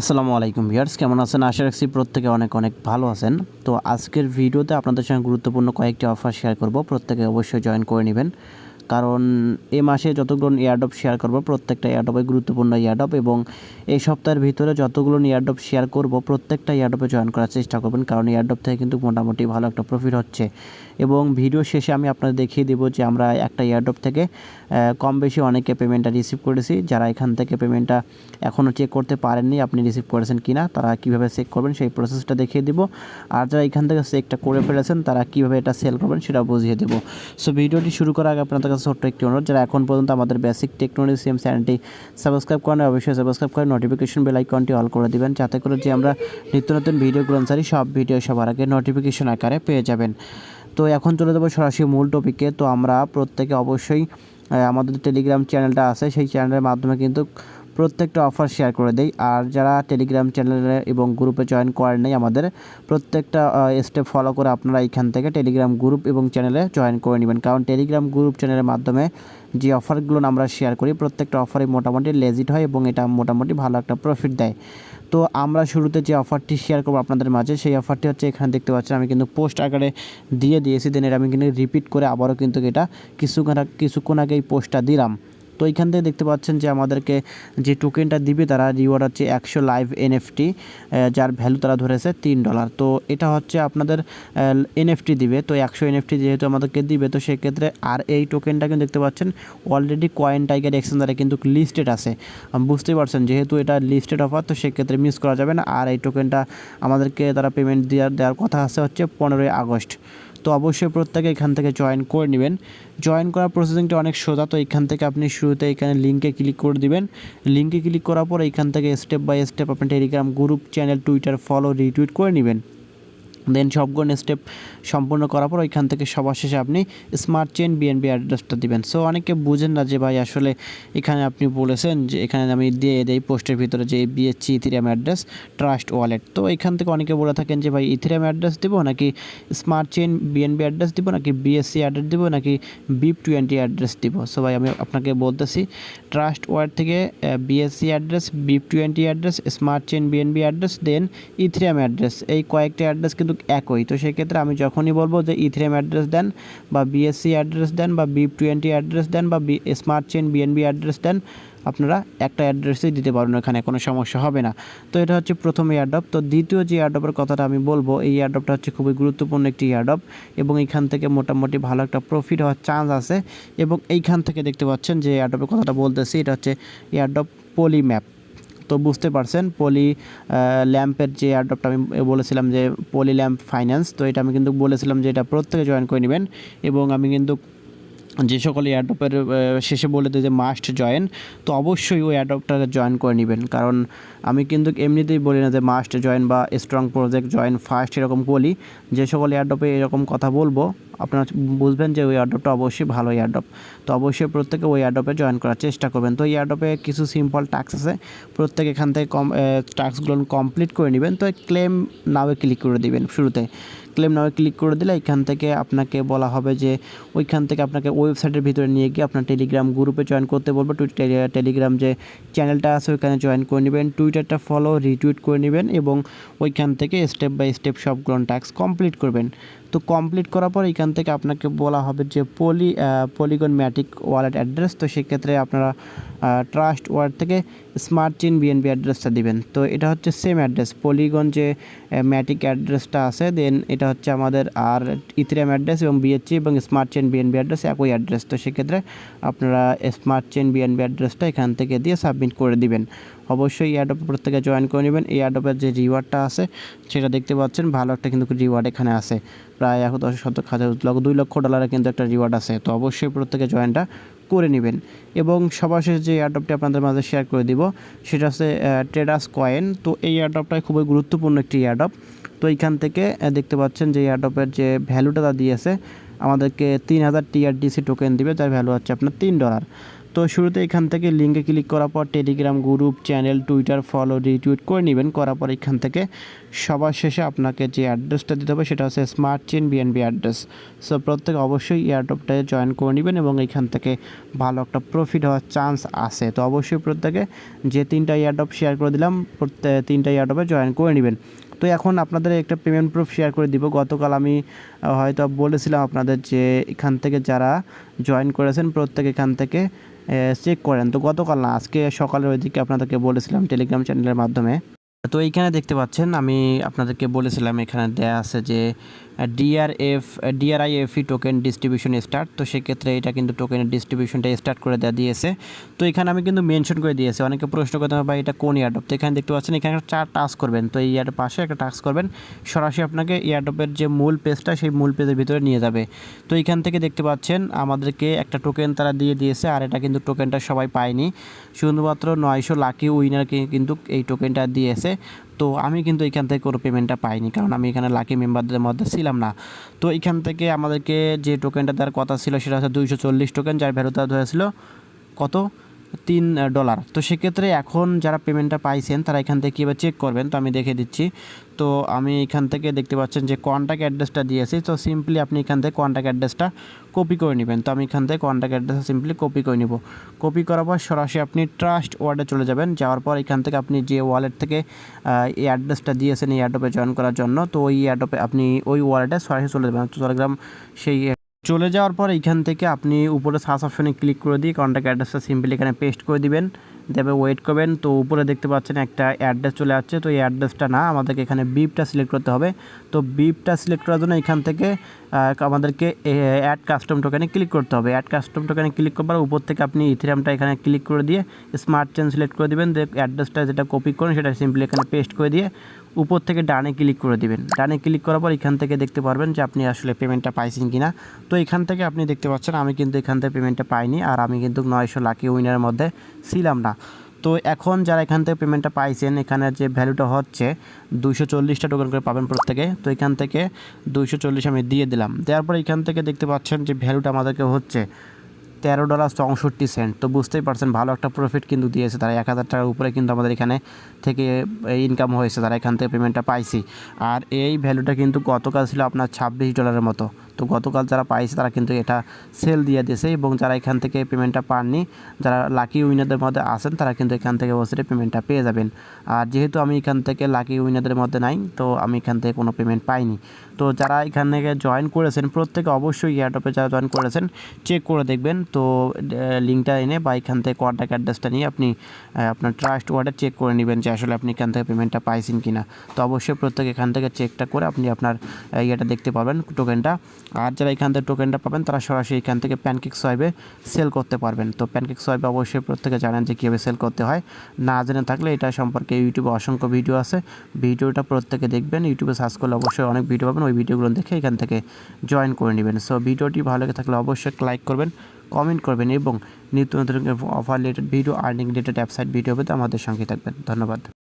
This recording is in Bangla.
আসসালামু আলাইকুম ভিউয়ার্স, কেমন আছেন? আশা রাখছি প্রত্যেকে অনেক অনেক ভালো আছেন। তো আজকের ভিডিওতে আপনাদের সঙ্গে গুরুত্বপূর্ণ কয়েকটি অফার শেয়ার করব। প্রত্যেকে অবশ্যই জয়েন করে নেবেন। কারণ এ মাসে যতগুলো এয়ারডপ শেয়ার করব, প্রত্যেকটা এয়ারডপে গুরুত্বপূর্ণ এয়ারডপ এবং এই সপ্তাহের ভিতরে যতগুলো এয়ারডপ শেয়ার করব, প্রত্যেকটা এয়ারডপে জয়েন করার চেষ্টা করবেন। কারণ এয়ারডপ থেকে কিন্তু মোটামুটি ভালো একটা প্রফিট হচ্ছে। এবং ভিডিও শেষে আমি আপনাদের দেখিয়ে দেবো যে আমরা একটা এয়ারডপ থেকে কম বেশি অনেকে পেমেন্টটা রিসিভ করেছি। যারা এখান থেকে পেমেন্টটা এখনও চেক করতে পারেননি আপনি রিসিভ করেছেন কি না তারা কীভাবে চেক করবেন সেই প্রসেসটা দেখিয়ে দিব। আর যারা এখান থেকে চেকটা করে ফেলেছেন, তারা কীভাবে এটা সেল করবেন সেটা বুঝিয়ে দেবো। সো ভিডিওটি শুরু করার আগে আপনাদের কাছে ছোট্ট একটি অনুরোধ, যারা এখন পর্যন্ত আমাদের বেসিক টেকনোলজি সিএম চ্যানেলটি সাবস্ক্রাইব করেন অবশ্যই সাবস্ক্রাইব করে নোটিফিকেশন বেল আইকনটি অল করে দিবেন, যাতে করে যে আমরা নিত্য নতুন ভিডিওগুলো অনুসারী সব ভিডিও সবার আগে নোটিফিকেশন আকারে পেয়ে যাবেন। তো এখন চলে যাব সরাসরি মূল টপিকে তো আমরা প্রত্যেকে অবশ্যই আমাদের টেলিগ্রাম চ্যানেলটা আছে। সেই চ্যানেলের মাধ্যমে কিন্তু প্রত্যেকটা অফার শেয়ার করে দেই। আর যারা টেলিগ্রাম চ্যানেলে এবং গ্রুপে জয়েন করেন নাই, আমাদের প্রত্যেকটা স্টেপ ফলো করে আপনারা এখান থেকে টেলিগ্রাম গ্রুপ এবং চ্যানেলে জয়েন করে নেবেন। কারণ টেলিগ্রাম গ্রুপ চ্যানেলের মাধ্যমে যে অফারগুলো আমরা শেয়ার করি, প্রত্যেকটা অফারই মোটামুটি লেজিট হয় এবং এটা মোটামুটি ভালো একটা প্রফিট দেয়। তো আমরা শুরুতে যে অফারটি শেয়ার করব আপনাদের মাঝে, সেই অফারটি হচ্ছে এখানে দেখতে পাচ্ছেন, আমি কিন্তু পোস্ট আকারে দিয়ে দিয়েছি দেন এটা আমি কিন্তু রিপিট করে আবারও কিন্তু এটা কিছুক্ষণ কিছুক্ষণ আগে এই পোস্টটা দিলাম। তো এইখান থেকে দেখতে পাচ্ছেন যে আমাদেরকে যে টোকেনটা দিবে, তারা রিওয়ার্ড হচ্ছে একশো লাইভ এনএফটি যার ভ্যালু তারা ধরেছে তিন ডলার তো এটা হচ্ছে আপনাদের এনএফটি দিবে। তো একশো এনএফটি যেহেতু আমাদেরকে দিবে, তো সেক্ষেত্রে আর এই টোকেনটা কিন্তু দেখতে পাচ্ছেন অলরেডি কয়েন টাইগার এক্সচেঞ্জারে কিন্তু লিস্টেড আছে। বুঝতেই পারছেন, যেহেতু এটা লিস্টেড অফার তো সেক্ষেত্রে মিস করা যাবে না। আর এই টোকেনটা আমাদেরকে তারা পেমেন্ট দেওয়ার দেওয়ার কথা আছে হচ্ছে পনেরোই আগস্ট। তো অবশ্যই প্রত্যেকে এখান থেকে জয়েন করে নেবেন। জয়েন করার প্রসেসিংটা অনেক সোজা, তো এখান থেকে আপনি শুরুতে এখানে লিঙ্কে ক্লিক করে দিবেন। লিঙ্কে ক্লিক করার পর এখান থেকে স্টেপ বাই স্টেপ আপনি Telegram group channel Twitter follow retweet করে নেবেন। দেন সবগুলো স্টেপ সম্পূর্ণ করার পর ওইখান থেকে সবার শেষে আপনি স্মার্ট চেন বিএনবি অ্যাড্রেসটা দিবেন। সো অনেকে বুঝেন না যে ভাই আসলে এখানে আপনি বলেছেন যে এখানে আমি দিয়ে দেই পোস্টের ভিতরে যে BSC Ethereum address Trust Wallet তো এখান থেকে অনেকে বলে থাকেন যে ভাই ইথিরিয়াম অ্যাড্রেস দেবো নাকি স্মার্ট চেন বিএনবি অ্যাড্রেস দিব নাকি বিএসসি অ্যাড্রেস দিব নাকি বিপ টোয়েন্টি অ্যাড্রেস দিব? সো ভাই আমি আপনাকে বলতেছি ট্রাস্ট ওয়ালেট থেকে BSC address BEP twenty address smart chain BNB address then Ethereum address এই কয়েকটা অ্যাড্রেস কিন্তু একই। তো সেক্ষেত্রে আমি যখনই বলব যে ইথিরিয়াম অ্যাড্রেস দেন বা বিএসসি অ্যাড্রেস দেন বা বিপ টোয়েন্টি অ্যাড্রেস দেন বা B smart chain BNB address then, আপনারা একটা অ্যাড্রেসই দিতে পারবেন এখানে কোনো সমস্যা হবে না। তো এটা হচ্ছে প্রথম এয়ারডপ তো দ্বিতীয় যে এয়ারডপের কথাটা আমি বলব, এই এয়ারডপটা হচ্ছে খুবই গুরুত্বপূর্ণ একটি এয়ারডপ এবং এইখান থেকে মোটামুটি ভালো একটা প্রফিট হওয়ার চান্স আছে এবং এইখান থেকে দেখতে পাচ্ছেন যে এয়ারডপের কথাটা বলতেছি, এটা হচ্ছে এয়ারডপ পলিম্যাপ তো বুঝতে পারছেন, পলি ল্যাম্পের যে অ্যাডপ্ট আমি বলেছিলাম যে পলি ল্যাম্প ফাইন্যান্স, তো এটা আমি কিন্তু বলেছিলাম যে এটা প্রত্যেকে জয়েন করে নেবেন এবং আমি কিন্তু যে সকল এয়ারডপের শেষে বলে দেয় যে মাস্ট জয়েন তো অবশ্যই ওই এয়ারডপটাকে জয়েন করে নেবেন। কারণ আমি কিন্তু এমনিতেই বলি না যে মাস্ট জয়েন বা স্ট্রং প্রজেক্ট জয়েন ফার্স্ট এরকম বলি। যে সকল এয়ারডপে এরকম কথা বলব, আপনারা বুঝবেন যে ওই এয়ারডপটা অবশ্যই ভালো এয়ারডপ তো অবশ্যই প্রত্যেকে ওই এয়ারডপে জয়েন করার চেষ্টা করবেন। তো এই কিছু সিম্পল টাস্ক আছে, প্রত্যেক এখান থেকে কম টাস্কগুলো কমপ্লিট করে নেবেন। তো ক্লেম নাওয়ে ক্লিক করে দিবেন শুরুতে। ক্লেম নাওয়ে ক্লিক করে দিলে এখান থেকে আপনাকে বলা হবে যে ওইখান থেকে আপনাকে ওয়েবসাইটের ভিতরে নিয়ে গিয়ে আপনার টেলিগ্রাম গ্রুপে জয়েন করতে বলব। টেলিগ্রাম যে চ্যানেলটা আছে ওইখানে জয়েন করে নেবেন। টুইটারটা ফলো রিটুইট করে নেবেন এবং ওইখান থেকে স্টেপ বাই স্টেপ সবগুলো টাস্ক কমপ্লিট করবেন। তো কমপ্লিট করার পর এখান থেকে আপনাকে বলা হবে যে poly Polygon Matic wallet address তো সেক্ষেত্রে আপনারা ট্রাস্ট ওয়ার্ড থেকে স্মার্ট চেন বিএনবি অ্যাড্রেসটা দিবেন। তো এটা হচ্ছে সেম অ্যাড্রেস, পলিগন যে ম্যাটিক অ্যাড্রেসটা আছে দেন এটা হচ্ছে আমাদের আর ইথিরিয়াম অ্যাড্রেস এবং বিএসসি এবং স্মার্ট চেন বিএনবি অ্যাড্রেস একই অ্যাড্রেস। তো সেক্ষেত্রে আপনারা স্মার্ট চেন বিএনবি অ্যাড্রেসটা এখান থেকে দিয়ে সাবমিট করে দিবেন। অবশ্যই এই অ্যাডপ প্রত্যেকে জয়েন করে নেবেন। এই অ্যাডপের যে রিওয়ার্ডটা আছে, সেটা দেখতে পাচ্ছেন, ভালো একটা কিন্তু রিওয়ার্ড এখানে আছে। প্রায় এখন দশ শতক, হাজার লক্ষ, দুই লক্ষ ডলারের কিন্তু একটা রিওয়ার্ড আছে। তো অবশ্যই প্রত্যেকে জয়েনটা করে নেবেন। এবং সবার শেষে যে এয়ারডপটি আপনাদের মাঝে শেয়ার করে দিব সেটা হচ্ছে ট্রেডাস কয়েন তো এই অ্যাডপটাই খুবই গুরুত্বপূর্ণ একটি এয়ারডপ তো এইখান থেকে দেখতে পাচ্ছেন যে এয়ারডপের যে ভ্যালুটা তা দিয়েছে আমাদেরকে তিন হাজার টিআরডিসি টোকেন দিবে, যার ভ্যালু হচ্ছে আপনার তিন ডলার তো শুরুতে এখান থেকে লিঙ্কে ক্লিক করার পর Telegram group channel Twitter follow retweet করে নেবেন। করার পর এখান থেকে সবার শেষে আপনাকে যে অ্যাড্রেসটা দিতে হবে, সেটা হচ্ছে smart chain BNB address so প্রত্যেকে অবশ্যই এয়ারড্রপটায় জয়েন করে নেবেন এবং এখান থেকে ভালো একটা প্রফিট হওয়ার চান্স আছে। তো অবশ্যই প্রত্যেকে যে তিনটা এয়ারড্রপ শেয়ার করে দিলাম প্রত্যেক তিনটা এয়ারড্রপে জয়েন করে নেবেন। তো এখন আপনাদের একটা পেমেন্ট প্রুফ শেয়ার করে দিব। গতকাল আমি হয়তো বলেছিলাম আপনাদের যে এখান থেকে যারা জয়েন করেছেন, প্রত্যেক এখান থেকে চেক করেন। তো গতকাল না, আজকে সকালের ওইদিকে আপনাদেরকে বলেছিলাম টেলিগ্রাম চ্যানেলের মাধ্যমে। তো এইখানে দেখতে পাচ্ছেন, আমি আপনাদেরকে বলেছিলাম এখানে দেয়া আছে যে DRF DRIFE token distribution start তো সেক্ষেত্রে এটা কিন্তু টোকেনের ডিস্ট্রিবিউশনটা স্টার্ট করে দেওয়া দিয়েছে। তো এখানে আমি কিন্তু মেনশন করে দিয়েছি, অনেকে প্রশ্ন করতে হবে এটা কোন ইয়ারডপ? তো এখানে দেখতে পাচ্ছেন, এখানে চার টাস্ক করবেন, তো এই ইয়ার পাশে একটা টাস্ক করবেন, সরাসরি আপনাকে ইয়ারডপের যে মূল পেজটা সেই মূল পেজের ভিতরে নিয়ে যাবে। তো এখান থেকে দেখতে পাচ্ছেন, আমাদেরকে একটা টোকেন তারা দিয়ে দিয়েছে, আর এটা কিন্তু টোকেনটা সবাই পায়নি। শুধুমাত্র নয়শো লাকি উইনারকে কিন্তু এই টোকেনটা দিয়েছে। তো আমি কিন্তু এখান থেকে কোনো পেমেন্টটা পাইনি। কারণ আমি এখানে লাকি মেম্বারদের মধ্যে ছিলাম না। তো এখান থেকে আমাদেরকে যে টোকেনটা দেওয়ার কথা ছিল, সেটা হচ্ছে দুইশো চল্লিশ টোকেন যার ভ্যালু দেওয়া হয়েছিল কত? তিন ডলার তো সেক্ষেত্রে এখন যারা পেমেন্টটা পাইছেন, তারা এখান থেকে কীভাবে চেক করবেন। তো আমি দেখে দিচ্ছি। তো আমি এখান থেকে দেখতে পাচ্ছেন যে কন্ট্যাক্ট অ্যাড্রেসটা দিয়েছি। তো সিম্পলি আপনি এখান থেকে কন্ট্যাক্ট অ্যাড্রেসটা কপি করে নেবেন। তো আমি এখান থেকে কন্ট্যাক্ট অ্যাড্রেসটা সিম্পলি কপি করে নিব। কপি করার পর সরাসরি আপনি ট্রাস্ট ওয়ার্ডে চলে যাবেন। যাওয়ার পর এখান থেকে আপনি যে ওয়ালেট থেকে এই অ্যাড্রেসটা দিয়েছেন এই অ্যাডোপে জয়েন করার জন্য, তো ওই অ্যাডোপে আপনি ওই ওয়ালেটে সরাসরি চলে যাবেন। টেলিগ্রাম সেই চলে যাওয়ার পর এখান থেকে আপনি উপরে সার্চ অপশনে ক্লিক করে দিয়ে কন্ট্যাক্ট অ্যাড্রেসটা সিম্পলি এখানে পেস্ট করে দিবেন। দেবে ওয়েট করবেন। তো উপরে দেখতে পাচ্ছেন একটা অ্যাড্রেস চলে আসছে। তো এই অ্যাড্রেসটা না আমাদেরকে এখানে বিপটা সিলেক্ট করতে হবে। তো বিপটা সিলেক্ট করার জন্য এখান থেকে আমাদেরকে অ্যাড কাস্টম টোকেনে ক্লিক করতে হবে। অ্যাড কাস্টম টোকেনে ক্লিক করবার উপর থেকে আপনি ইথিরামটা এখানে ক্লিক করে দিয়ে স্মার্ট চেন সিলেক্ট করে দিবেন। অ্যাড্রেসটা যেটা কপি করেন, সেটা সিম্পলি এখানে পেস্ট করে দিয়ে উপর থেকে ডানে ক্লিক করে দিবেন। ডানে ক্লিক করার পর এখান থেকে দেখতে পারবেন যে আপনি আসলে পেমেন্টটা পাইছেন কি না তো এখান থেকে আপনি দেখতে পাচ্ছেন, আমি কিন্তু এখান থেকে পেমেন্টটা পাইনি। আর আমি কিন্তু নয়শো লাকি উইনারের মধ্যে ছিলাম না। তো এখন যারা এখান থেকে পেমেন্টটা পাইছেন, এখানে যে ভ্যালুটা হচ্ছে দুইশো চল্লিশটা টোকেন করে পাবেন প্রত্যেকে। তো এখান থেকে দুইশো চল্লিশ আমি দিয়ে দিলাম। দেওয়ার পর এখান থেকে দেখতে পাচ্ছেন যে ভ্যালুটা আমাদেরকে হচ্ছে তেরো ডলার চৌষট্টি সেন্ট তো বুঝতেই পারছেন, ভালো একটা প্রফিট কিন্তু দিয়েছে তারা। এক হাজার টাকার উপরে কিন্তু আমাদের এখানে থেকে ইনকাম হয়েছে, তারা এখান থেকে পেমেন্টটা পাইছি। আর এই ভ্যালুটা কিন্তু গতকাল ছিল আপনার ছাব্বিশ ডলারের মতো। তো গতকাল যারা পাইছে তারা কিন্তু এটা সেল দিয়ে দিয়েছে এবং যারা এখান থেকে পেমেন্টটা পাননি, যারা লাকি উইনারদের মধ্যে আছেন, তারা কিন্তু এখান থেকে বসে পেমেন্টটা পেয়ে যাবেন। আর যেহেতু আমি এখান থেকে লাকি উইনারদের মধ্যে নাই, তো আমি এখান থেকে কোনো পেমেন্ট পাইনি। তো যারা এখান থেকে জয়েন করেছেন, প্রত্যেকে অবশ্যই এয়ারটপে যারা জয়েন করেছেন চেক করে দেখবেন। তো লিঙ্কটা এনে বা এখান থেকে কন্ট্যাক্ট অ্যাড্রেসটা নিয়ে আপনি আপনার ট্রাস্ট ওয়ার্ডে চেক করে নেবেন যে আসলে আপনি এখান থেকে পেমেন্টটা পাইছেন কি না তো অবশ্যই প্রত্যেক এখান থেকে চেকটা করে আপনি আপনার ইয়েটা দেখতে পাবেন টোকেনটা আর যারা এখান থেকে টোকেনটা পাবেন, তারা সরাসরি এখান থেকে প্যানকেক সোয়াইবে সেল করতে পারবেন। তো প্যানকেক সোয়াইবে অবশ্যই প্রত্যেকে জানেন যে কীভাবে সেল করতে হয়। না জেনে থাকলে এটা সম্পর্কে ইউটিউবে অসংখ্য ভিডিও আছে। ভিডিওটা প্রত্যেকে দেখবেন। ইউটিউবে সার্চ করলে অবশ্যই অনেক ভিডিও পাবেন। ওই ভিডিওগুলো দেখে এখান থেকে জয়েন করে নেবেন। সো ভিডিওটি ভালো লেগে থাকলে অবশ্যই লাইক করবেন কমেন্ট করবেন এবং নিত্য নতুন offer related video earning related website video পেতে আমাদের সঙ্গে থাকবেন। ধন্যবাদ।